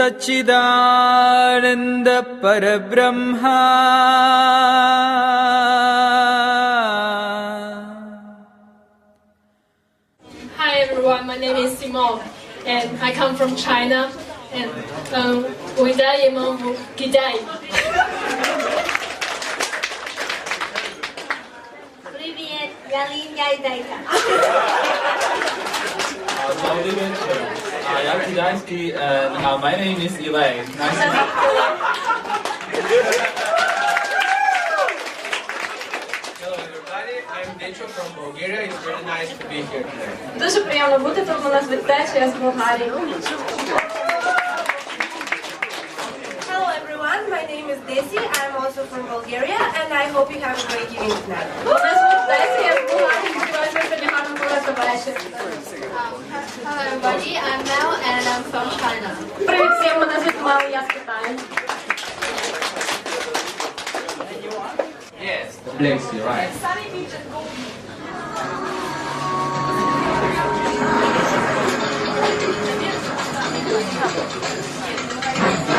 Sachchidanand परब्रह्मा। Hi everyone, my name is Simon, and I come from China and um, ويدايما Привет. Добрый вечер. А, Я китайский, э, а, my name is Elaine. Nice to meet Hello everybody, I'm Decho from Bulgaria. It's very nice to be here today. Дуже приємно бути тут. Мене звуть Теча, я з Болгарії. Hello everyone, my name is Desi. I'm also from Bulgaria and I hope you have a great evening tonight. Мене звуть Тесі, я з Болгарії. Сподіваюся, ви сьогодні гарно провести вечір. Hello everybody, I'm Mel and I'm from China. Привіт всім, мене звуть Мел, я з Китаю. Yes. Bless you, right? Нося в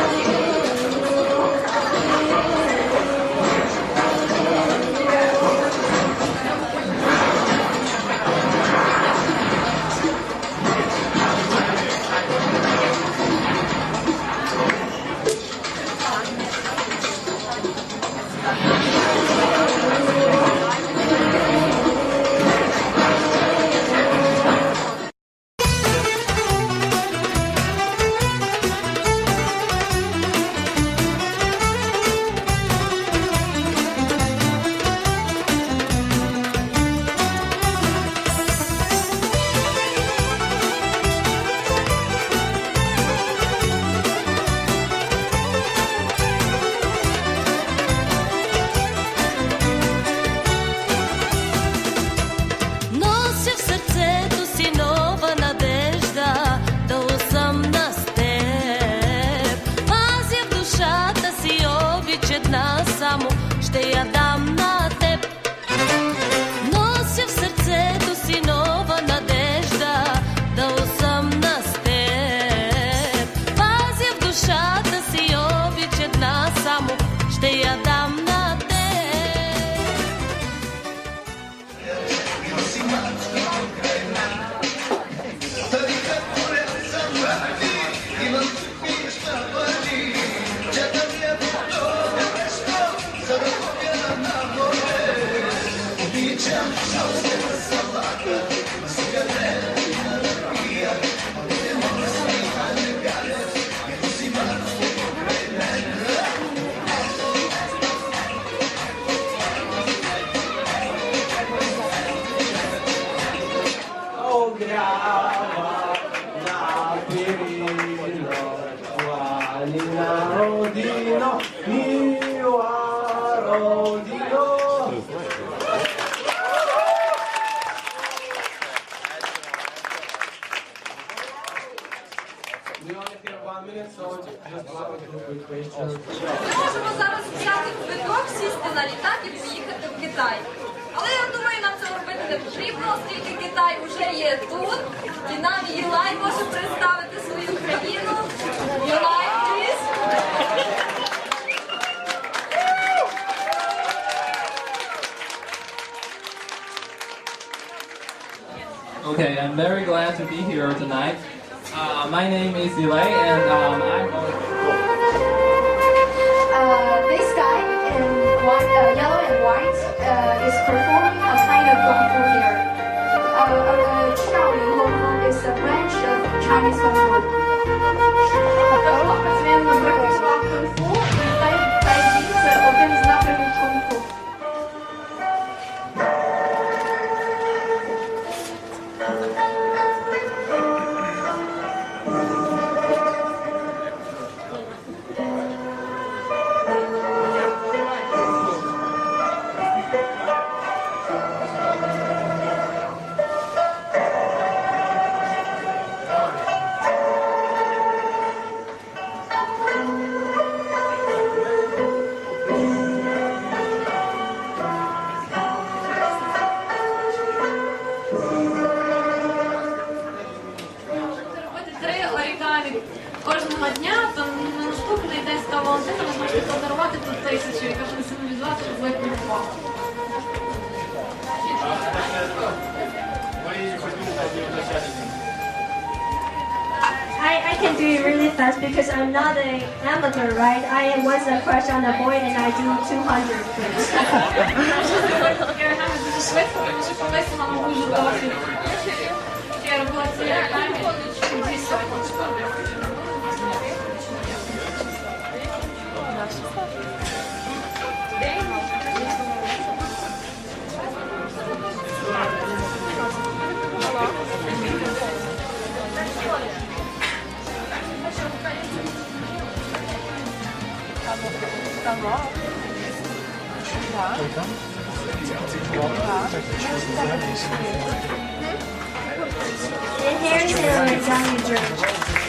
questions. Можемо зараз взяти квиток, сісти на літак і поїхати в Китай. Але я думаю, нам це робити не потрібно, оскільки Китай вже є тут, і нам Єлай може представити свою країну. Єлай, please. Okay, I'm very glad to be here tonight. Uh, my name is Eli, and um, I'm only uh, This guy in white, uh, yellow and white uh, is performing a kind of kung fu here. Uh, Shaolin Kung Fu is a branch of Chinese Kung Fu. Can do it really fast because I'm not an amateur, right? I was a crush on a boy and I do 200 please. Я here's your Johnny drink.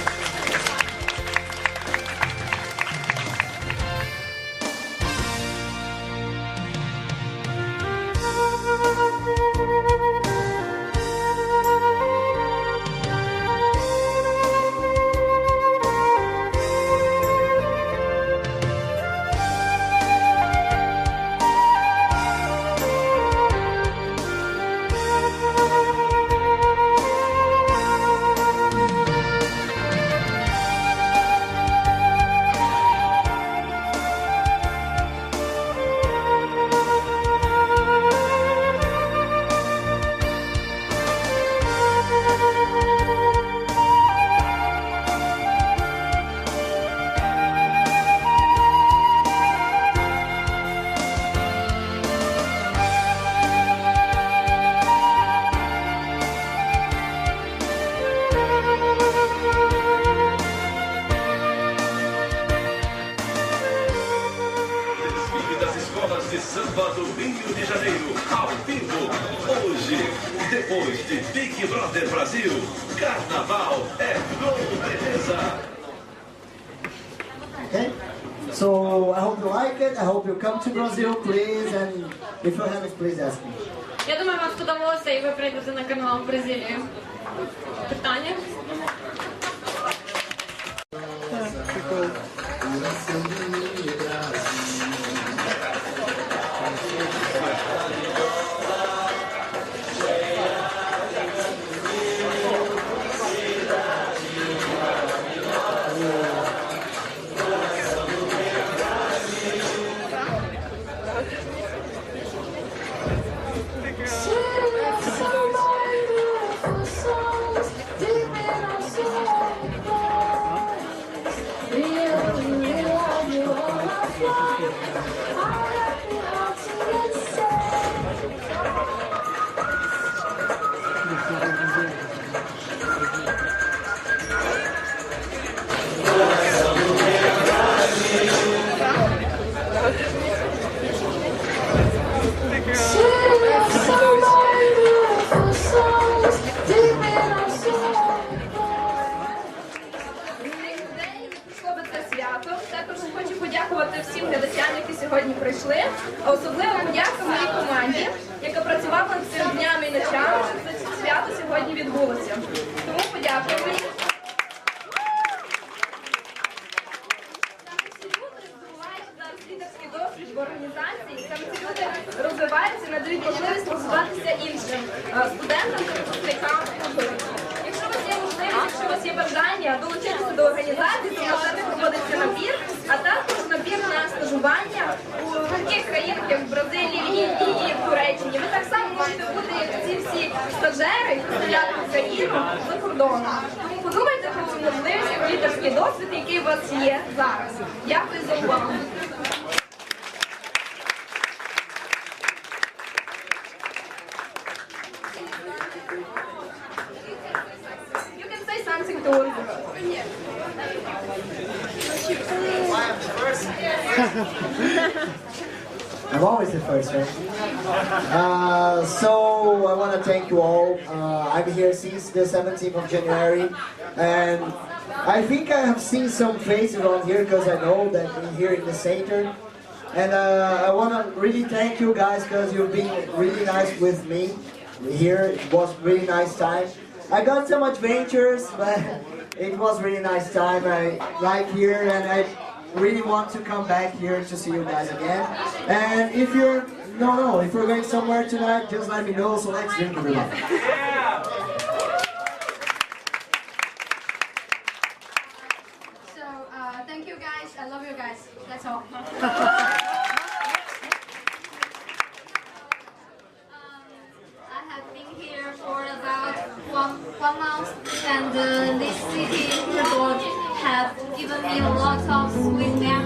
Big Brother Brasil, Carnaval é Globo Beleza. Okay? So I hope you like it. I hope you come to Brazil, please. And if you haven't, please ask me. Я думаю, вам сподобалося і ви прийдете на канал в Бразилію. Питання? Подякувати всім глядачам, які сьогодні прийшли. А особливо подяка моїй команді, яка працювала над цими днями і ночами, щоб це свято сьогодні відбулося. Тому подякуємо їм. В організації. Саме ці люди розвиваються, надають можливість розвиватися іншим е, студентам та випускникам. Якщо у вас є можливість, якщо у вас є бажання долучитися до організації, то на стажери, і представляти Україну за кордоном. Тому подумайте про цю можливість, про лідерський досвід, який у вас є зараз. Дякую за увагу. You. I'm always the first, right? Uh, so I want to thank you all. Uh, I'm here since the 17th of January, and I think I have seen some faces around here because I know that in here in the center. And uh, I want to really thank you guys because you've been really nice with me here. It was really nice time. I got some adventures, but It was really nice time. I like here and I really want to come back here to see you guys again. And if you're no no, if you're going somewhere tonight, just let me know so let's drink everyone. So uh, thank you guys. I love you guys. That's all. I have been here for about one, one month a lot of sweet memories.